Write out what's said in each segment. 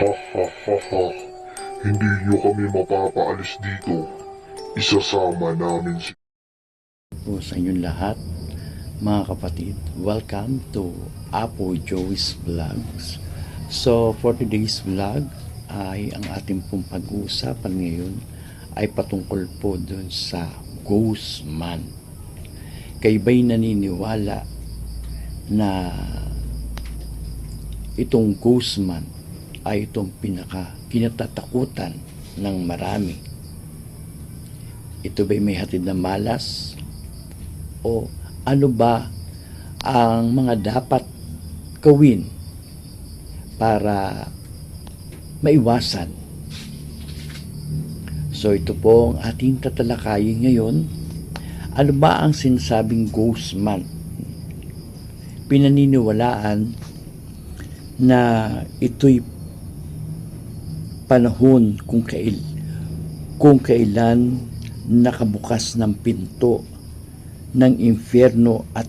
Haha, hindi nyo kami mapapaalis dito. Isasama namin si... po sa inyong lahat, mga kapatid. Welcome to Apo Joey's Vlogs. So, for today's vlog, ay ang ating pong pag-uusapan ngayon ay patungkol po dun sa Ghost Man. Kayo ba'y naniniwala na itong Ghost Man ay itong pinaka kinatatakutan ng marami? Ito ba'y may hatid na malas o ano ba ang mga dapat gawin para maiwasan. So ito po ang ating tatalakayin ngayon. Ano ba ang sinasabing ghost man? Pinaniniwalaan na ito'y panahon kung kail kung kailan nakabukas ng pinto ng impyerno at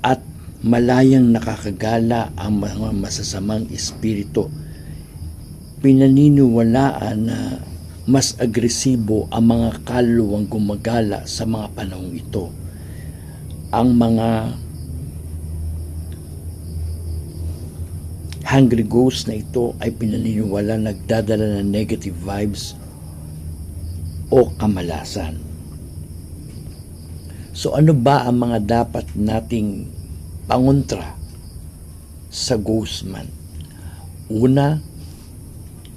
at malayang nakakagala ang mga masasamang espiritu. Pinaniniwalaan na mas agresibo ang mga kaluluwang gumagala sa mga panahong ito. Ang mga hungry ghosts na ito ay pinaniniwala nagdadala ng negative vibes o kamalasan. So ano ba ang mga dapat nating pangontra sa ghost man? Una,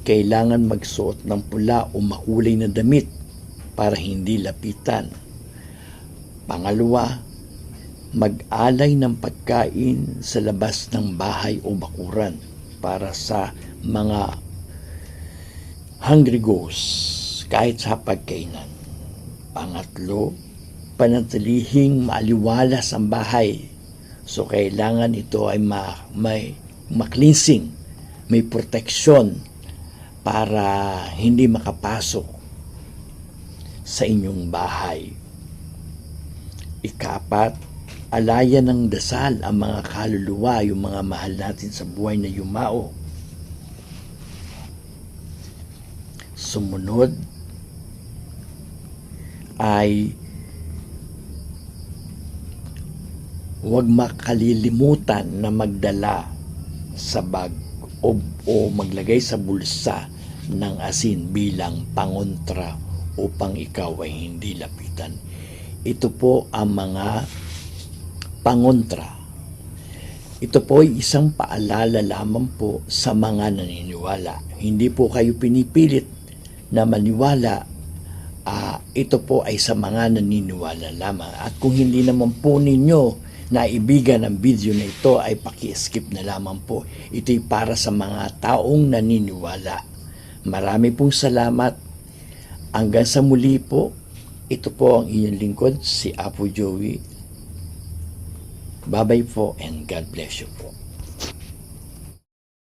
kailangan magsuot ng pula o makulay na damit para hindi lapitan. Pangalawa, mag-alay ng pagkain sa labas ng bahay o bakuran para sa mga hungry ghosts kahit sa pagkainan. Pangatlo, panatilihing maaliwalas ang bahay. So, kailangan ito ay ma, may ma-cleansing, may proteksyon para hindi makapasok sa inyong bahay. Ikapat, alayan ng dasal ang mga kaluluwa, yung mga mahal natin sa buhay na yumao. Sumunod ay huwag makalilimutan na magdala sa bag o, o maglagay sa bulsa ng asin bilang pangontra upang ikaw ay hindi lapitan. Ito po ang mga pangontra. Ito po ay isang paalala lamang po sa mga naniniwala. Hindi po kayo pinipilit na maniwala Ah, ito po ay sa mga naniniwala lamang. At kung hindi naman po ninyo naibigan ang video na ito ay paki-skip na lamang po. Ito'y para sa mga taong naniniwala. Marami pong salamat. Hanggang sa muli po, ito po ang inyong lingkod, si Apo Joey. Bye-bye po and God bless you po.